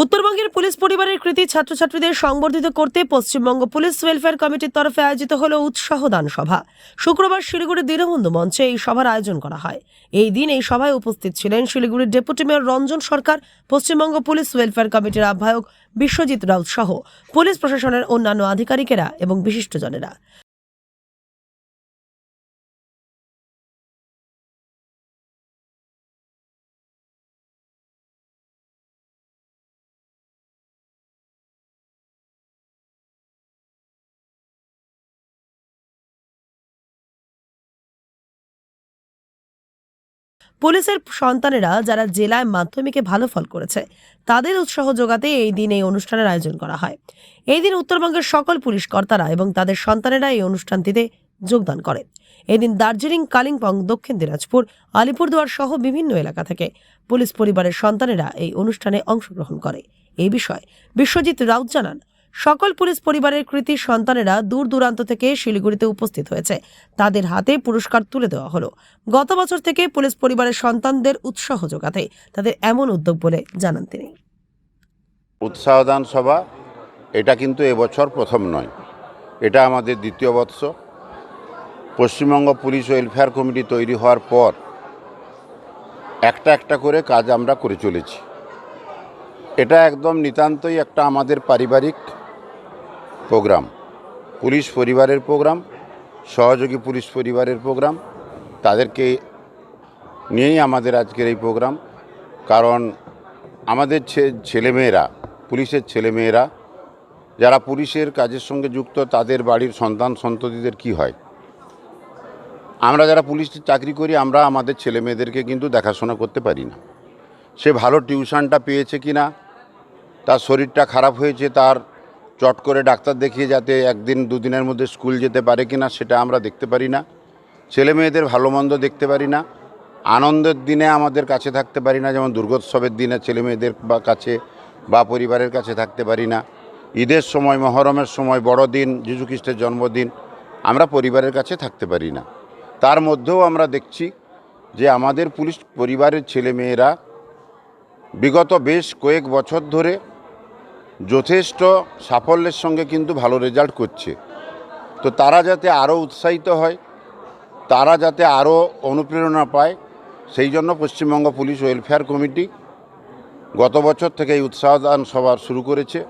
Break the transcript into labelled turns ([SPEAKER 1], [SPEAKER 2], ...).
[SPEAKER 1] উত্তরবঙ্গের পুলিশ পরিবারের কৃতি ছাত্রছাত্রীদের সংবর্ধিত করতে পশ্চিমবঙ্গ পুলিশ ওয়েলফেয়ার কমিটির তরফে আয়োজিত হল উৎসাহ দান সভা। শুক্রবার শিলিগুড়ির দীনবন্ধু মঞ্চে এই সভার আয়োজন করা হয়। এই দিন এই সভায় উপস্থিত ছিলেন শিলিগুড়ির deputy mayor Ranjan Sarkar, Paschimbanga police welfare কমিটির আহ্বায়ক বিশ্বজিৎ রাউত সহ। পুলিশ প্রশাসনের অন্যান্য আধিকারিকেরা এবং বিশিষ্টজনেরা। পুলিশের সন্তানেরা যারা জেলায় মাধ্যমিকে ভালো ফল করেছে, তাদের উৎসাহ যোগাতে এই দিন এই অনুষ্ঠানের আয়োজন করা হয়। এই দিন উত্তরবঙ্গের সকল পুলিশ কর্তারা এবং তাদের সন্তানেরা এই অনুষ্ঠানটিতে যোগদান করে। এদিন দার্জিলিং, কালিম্পং, দক্ষিণ দিনাজপুর, আলিপুরদুয়ার সহ বিভিন্ন এলাকা থেকে পুলিশ পরিবারের সন্তানেরা এই অনুষ্ঠানে অংশগ্রহণ করে। এই বিষয়ে বিশ্বজিৎ রাউত জানান। সকল পুলিশ পরিবারের কৃতি সন্তানেরা দূর দূরান্ত থেকে শিলিগুড়িতে উপস্থিত হয়েছে। তাদের হাতে পুরস্কার তুলে দেওয়া হলো। গত বছর থেকে পুলিশ পরিবারের সন্তানদের উৎসাহ যোগাতে তাদের এমন উদ্যোগ বলে জানান তিনি।
[SPEAKER 2] উৎসাহদান সভা, এটা কিন্তু এবছর প্রথম নয়। এটা আমাদের দ্বিতীয় বৎস। পশ্চিমবঙ্গ পুলিশ ওয়েলফেয়ার কমিটি তৈরি হওয়ার পর একটা একটা করে কাজ আমরা করে চলেছি। এটা একদম নিতান্তই একটা আমাদের পারিবারিক প্রোগ্রাম, পুলিশ পরিবারের প্রোগ্রাম, সহযোগী পুলিশ পরিবারের প্রোগ্রাম, তাদেরকে নিয়েই আমাদের আজকের এই প্রোগ্রাম। কারণ আমাদের ছেলেমেয়েরা, পুলিশের ছেলেমেয়েরা, যারা পুলিশের কাজের সঙ্গে যুক্ত, তাদের বাড়ির সন্তান সন্ততিদের কি হয়? আমরা যারা পুলিশে চাকরি করি, আমরা আমাদের ছেলে মেয়েদেরকে কিন্তু দেখাশোনা করতে পারি না। সে ভালো টিউশনটা পেয়েছে কি না তার শরীরটা খারাপ হয়েছে, তার চট করে ডাক্তার দেখিয়ে যাতে একদিন দুদিনের মধ্যে স্কুল যেতে পারে কি না সেটা আমরা দেখতে পারি না। ছেলে মেয়েদের ভালো মন্দ দেখতে পারি না। আনন্দের দিনে আমাদের কাছে থাকতে পারি না, যেমন দুর্গোৎসবের দিনে ছেলে মেয়েদের বা কাছে বা পরিবারের কাছে থাকতে পারি না। ঈদের সময়, মহরমের সময়, বড়দিন যীশু খ্রিস্টের জন্মদিন, আমরা পরিবারের কাছে থাকতে পারি না। তার মধ্যেও আমরা দেখছি যে আমাদের পুলিশ পরিবারের ছেলে মেয়েরা বিগত বেশ কয়েক বছর ধরে যথেষ্ট সাফল্যের সঙ্গে কিন্তু ভালো রেজাল্ট করছে। তো তারা যাতে আরও উৎসাহিত হয়, তারা যাতে আরও অনুপ্রেরণা পায়, সেই জন্য পশ্চিমবঙ্গ পুলিশ ওয়েলফেয়ার কমিটি গত বছর থেকে এই উৎসাহদান সভা শুরু করেছে।